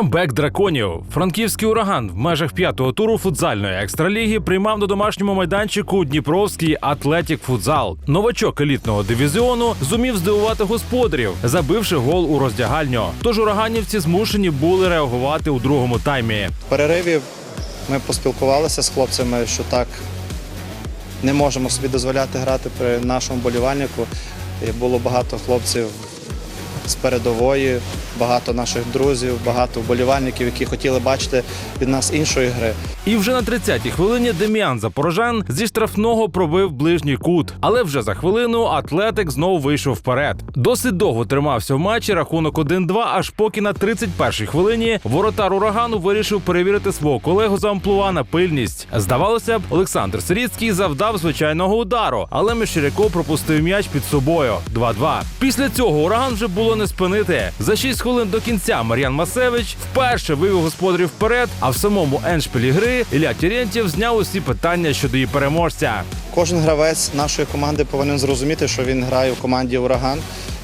Камбек драконів. Франківський ураган в межах п'ятого туру футзальної екстраліги приймав на домашньому майданчику Дніпровський Атлетік Футзал. Новачок елітного дивізіону зумів здивувати господарів, забивши гол у роздягальню. Тож ураганівці змушені були реагувати у другому таймі. В перериві ми поспілкувалися з хлопцями, що так не можемо собі дозволяти грати при нашому болівальнику. Було багато хлопців з передової, багато наших друзів, багато вболівальників, які хотіли бачити від нас іншої гри. І вже на 30-й хвилині Дем'ян Запорожан зі штрафного пробив ближній кут. Але вже за хвилину Атлетик знову вийшов вперед. Досить довго тримався в матчі рахунок 1-2, аж поки на 31-й хвилині воротар урагану вирішив перевірити свого колегу за амплуа на пильність. Здавалося б, Олександр Сиріцький завдав звичайного удару, але Мещеряков пропустив м'яч під собою 2-2. Після цього ураган вже було не спинити. За 6 хвилин до кінця Мар'ян Масевич вперше вивів господарів вперед, а в самому еншпілі гри Ілля Терентєв зняв усі питання щодо її переможця. Кожен гравець нашої команди повинен зрозуміти, що він грає в команді Ураган,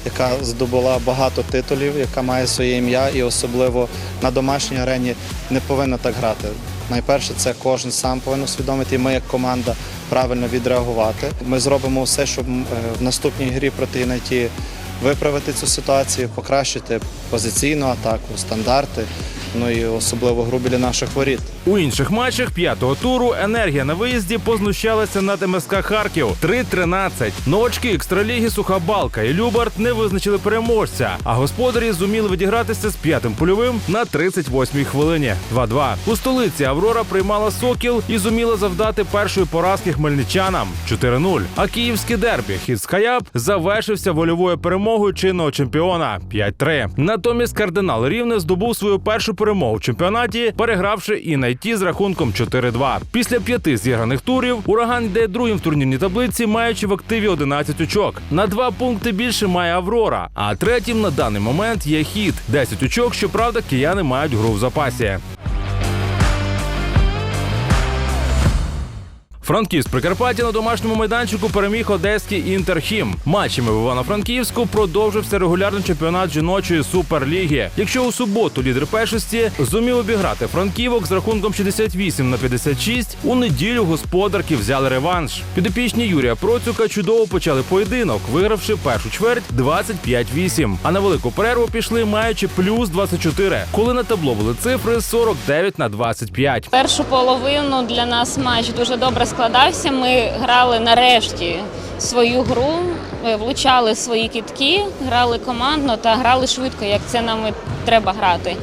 яка здобула багато титулів, яка має своє ім'я, і особливо на домашній арені не повинна так грати. Найперше, це кожен сам повинен усвідомити, і ми як команда правильно відреагувати. Ми зробимо все, щоб е, в наступній грі проти Інайті виправити цю ситуацію, покращити позиційну атаку, стандарти, ну і особливо гру наших воріт. У інших матчах п'ятого туру енергія на виїзді познущалася над МСК Харків 3-13. Новачки екстраліги Суха Балка і Любарт не визначили переможця, а господарі зуміли відігратися з п'ятим польовим на 38-й хвилині. 2-2. У столиці Аврора приймала Сокіл і зуміла завдати першої поразки хмельничанам 4-0. А київський дербі Хіц Хаяб завершився вольовою перемогою чинного чемпіона 5-3. Натомість кардинал Рівне здобув свою першу перемогу в чемпіонаті, перегравши і найті з рахунком 4-2. Після п'яти зіграних турів ураган йде другим в турнірній таблиці, маючи в активі 11 очок. На два пункти більше має Аврора, а третім на даний момент є хід 10 очок. Щоправда, кияни мають гру в запасі. Франківськ Прикарпаття на домашньому майданчику переміг одеський інтерхім. Матчами в Івано-Франківську продовжився регулярний чемпіонат жіночої суперліги. Якщо у суботу лідер першості зумів обіграти франківок з рахунком 68 на 56, у неділю господарки взяли реванш. Підопічні Юрія Процюка чудово почали поєдинок, вигравши першу чверть 25-8. А на велику перерву пішли, маючи плюс 24, коли на табло були цифри 49 на 25. Першу половину для нас матч дуже добре складався. Ми грали нарешті свою гру, е, влучали свої кітки, грали командно та грали швидко, як це нам і треба грати.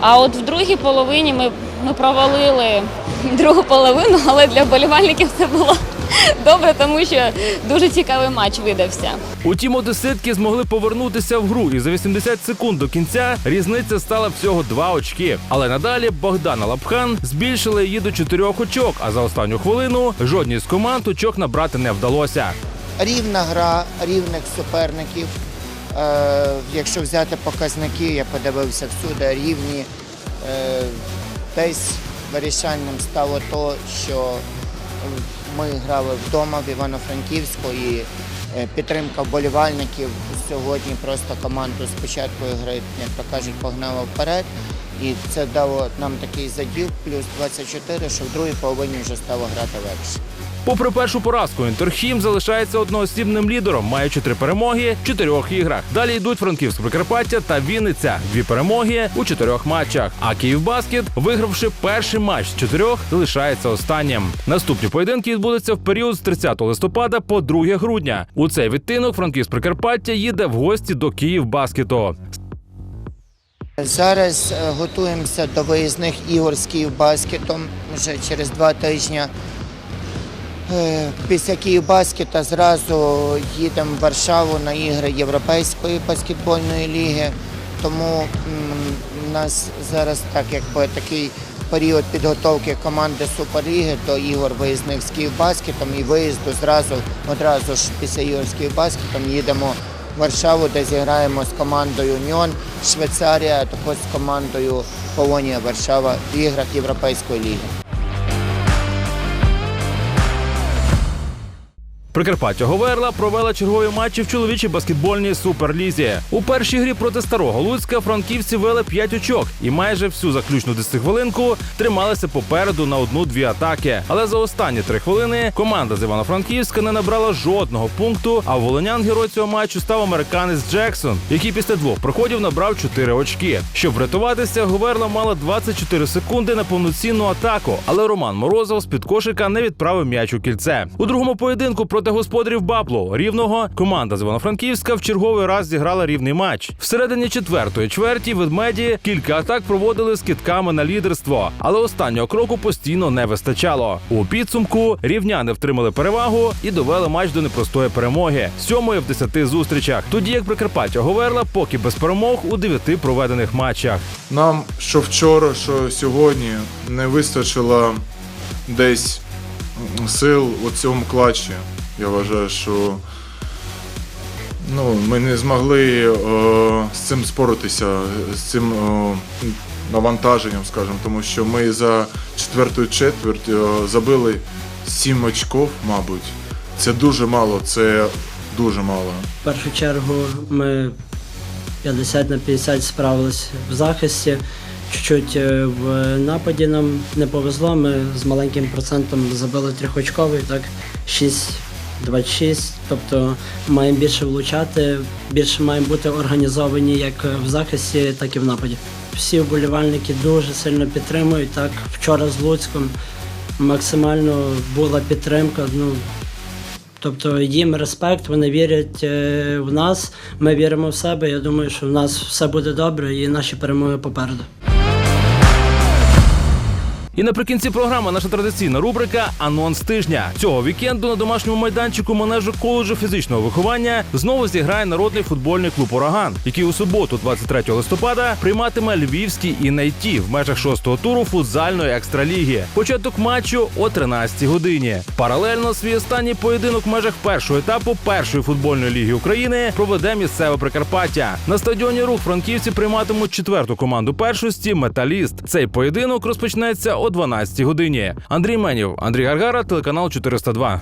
А от в другій половині ми, ми провалили другу половину, але для болівальників це було добре, тому що дуже цікавий матч видався. Утім, одеситки змогли повернутися в гру, і за 80 секунд до кінця різниця стала всього 2 очки. Але надалі Богдана Лапхан збільшила її до 4 очок. А за останню хвилину жодній з команд очок набрати не вдалося. рівна гра, рівних суперників. Е, якщо взяти показники, я подивився всюди рівні. Е, десь вирішальним стало то, що ми грали вдома в Івано-Франківську і е, підтримка вболівальників сьогодні просто команду з початку гри, як то кажуть, погнала вперед. І це дало нам такий заділ, плюс 24, що в другій половині вже стало грати легше. Попри першу поразку, Інтерхім залишається одноосібним лідером, маючи три перемоги в чотирьох іграх. Далі йдуть Франківськ Прикарпаття та Вінниця. Дві перемоги у чотирьох матчах. А Київбаскет, вигравши перший матч з чотирьох, залишається останнім. Наступні поєдинки відбудуться в період з 30 листопада по 2 грудня. У цей відтинок Франківськ Прикарпаття їде в гості до Київбаскету. Зараз е, готуємося до виїзних ігор з Київбаскетом вже через два тижні. Е, Після Київбаскета зразу їдемо в Варшаву на ігри Європейської баскетбольної ліги. Тому у нас зараз так якби такий період підготовки команди Суперліги до ігор виїзних з Київбаскетом і виїзду зразу одразу ж після ігор з Київбаскетом їдемо в Варшаву, де зіграємо з командою Уніон, Швейцарія, а також з командою Полонія Варшава в іграх Європейської ліги. Прикарпаття Говерла провела чергові матчі в чоловічій баскетбольній суперлізі. У першій грі проти старого Луцька франківці вели 5 очок і майже всю заключну 10 хвилинку трималися попереду на одну-дві атаки. Але за останні три хвилини команда з Івано-Франківська не набрала жодного пункту. А волонян герой цього матчу став американець Джексон, який після двох проходів набрав 4 очки. Щоб врятуватися, Говерла мала 24 секунди на повноцінну атаку, але Роман Морозов з під кошика не відправив м'яч у кільце. У другому поєдинку проти господарів Бабло рівного команда з Івано-Франківська в черговий раз зіграла рівний матч. Всередині четвертої чверті ведмеді кілька атак проводили з китками на лідерство, але останнього кроку постійно не вистачало. У підсумку рівняни втримали перевагу і довели матч до непростої перемоги сьомої в десяти зустрічах. Тоді як Прикарпаття Говерла поки без перемог у дев'яти проведених матчах. Нам що вчора, що сьогодні не вистачило десь сил у цьому клатчі. Я вважаю, що ну, ми не змогли е, з цим споритися, з цим е, навантаженням, скажімо, тому що ми за четверту четверть е, забили 7 очков, мабуть. Це дуже мало, це дуже мало. В першу чергу ми 50 на 50 справились в захисті. Чуть-чуть в нападі нам не повезло. Ми з маленьким процентом забили трьохочковий, так 6-26. Тобто маємо більше влучати, більше маємо бути організовані як в захисті, так і в нападі. Всі вболівальники дуже сильно підтримують. Так, вчора з Луцьком максимально була підтримка. Ну, Тобто їм респект, вони вірять е, в нас, ми віримо в себе. Я думаю, що в нас все буде добре і наші перемоги попереду. І наприкінці програми наша традиційна рубрика Анонс тижня. Цього вікенду на домашньому майданчику манежу коледжу фізичного виховання знову зіграє народний футбольний клуб Ураган, який у суботу, 23 листопада, прийматиме львівський інайті в межах шостого туру футзальної екстраліги. Початок матчу о 13 годині. Паралельно свій останній поєдинок в межах першого етапу першої футбольної ліги України проведе місцеве Прикарпаття. На стадіоні рух франківці прийматимуть четверту команду першості Металіст. Цей поєдинок розпочнеться о 12 годині. Андрій Менів, Андрій Гаргара, телеканал 402.